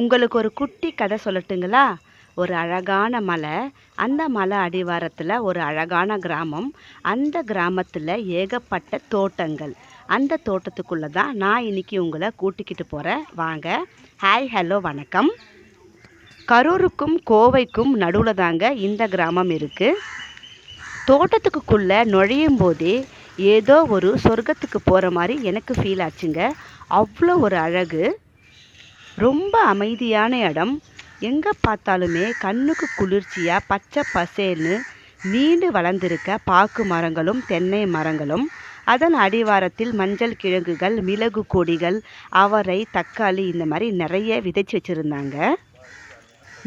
உங்களுக்கு ஒரு குட்டி கதை சொல்லட்டுங்களா? ஒரு அழகான மலை. அந்த மலை அடிவாரத்தில் ஒரு அழகான கிராமம். அந்த கிராமத்தில் ஏகப்பட்ட தோட்டங்கள். அந்த தோட்டத்துக்குள்ளே தான் நான் இன்னைக்கு உங்களை கூட்டிக்கிட்டு போகிறேன் வாங்க. ஹாய் ஹலோ வணக்கம். கரூருக்கும் கோவைக்கும் நடுவில் தாங்க இந்த கிராமம் இருக்குது தோட்டத்துக்குள்ளே நுழையும் போதே ஏதோ ஒரு சொர்க்கத்துக்கு போகிற மாதிரி எனக்கு ஃபீல் ஆச்சுங்க. அவ்வளோ ஒரு அழகு. ரொம்ப அமைதியான இடம். எங்கே பார்த்தாலுமே கண்ணுக்கு குளிர்ச்சியாக பச்சை பசேல்னு நீண்டு வளர்ந்திருக்க பாக்கு மரங்களும் தென்னை மரங்களும் அதன் அடிவாரத்தில் மஞ்சள் கிழங்குகள் மிளகு கொடிகள் அவரை தக்காளி இந்த மாதிரி நிறைய விதைச்சி வச்சுருந்தாங்க.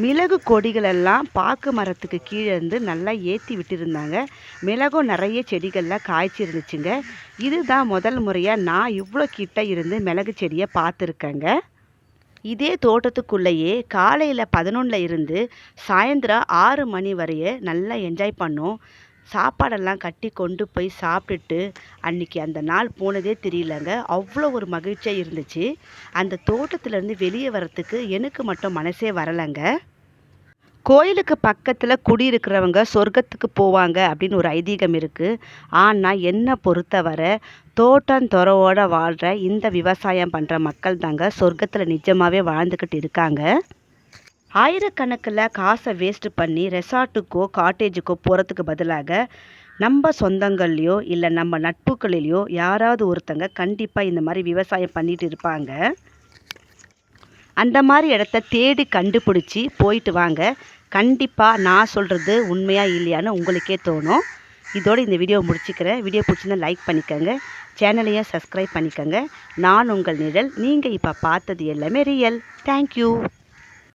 மிளகு கொடிகளெல்லாம் பாக்கு மரத்துக்கு கீழே இருந்து நல்லா ஏற்றி விட்டுருந்தாங்க. மிளகும் நிறைய செடிகளில் காய்ச்சி இருந்துச்சுங்க இதுதான் முதல் முறையாக நான் இவ்வளோ கிட்ட இருந்து மிளகு செடியை பார்த்துருக்கேங்க. இதே தோட்டத்துக்குள்ளேயே காலையில் பதினொன்றில் இருந்து சாயந்தரம் ஆறு மணி வரைய நல்லா என்ஜாய் பண்ணோம். சாப்பாடெல்லாம் கட்டி கொண்டு போய் சாப்பிட்டுட்டு அன்றைக்கி அந்த நாள் போனதே தெரியலங்க. அவ்வளோ ஒரு மகிழ்ச்சியாக இருந்துச்சு. அந்த தோட்டத்துலேருந்து வெளியே வரத்துக்கு எனக்கு மட்டும் மனசே வரலைங்க. கோயிலுக்கு பக்கத்தில் குடியிருக்கிறவங்க சொர்க்கத்துக்கு போவாங்க அப்படின்னு ஒரு ஐதீகம் இருக்குது ஆனால் என்னை பொறுத்தவரை தோட்டம் துறவோட வாழ்கிற இந்த விவசாயம் பண்ணுற மக்கள் தாங்க சொர்க்கத்தில் நிஜமாகவே வாழ்ந்துக்கிட்டு இருக்காங்க. ஆயிரக்கணக்கில் காசை வேஸ்ட் பண்ணி ரெசார்ட்டுக்கோ காட்டேஜுக்கோ போகிறதுக்கு பதிலாக நம்ம சொந்தங்கள்லையோ இல்லை நம்ம நட்புகளிலையோ யாராவது ஒருத்தங்க கண்டிப்பாக இந்த மாதிரி விவசாயம் பண்ணிகிட்டு இருப்பாங்க. அந்த மாதிரி இடத்த தேடி கண்டுபிடிச்சி போயிட்டு வாங்க. கண்டிப்பாக நான் சொல்கிறது உண்மையாக இல்லையான்னு உங்களுக்கே தோணும். இதோடு இந்த வீடியோ முடிச்சுக்கிறேன். வீடியோ பிடிச்சிருந்தா லைக் பண்ணிக்கோங்க. சேனலையும் சப்ஸ்கிரைப் பண்ணிக்கோங்க. நான் உங்கள் நிழல். நீங்கள் இப்போ பார்த்தது எல்லாமே ரியல் தேங்க்யூ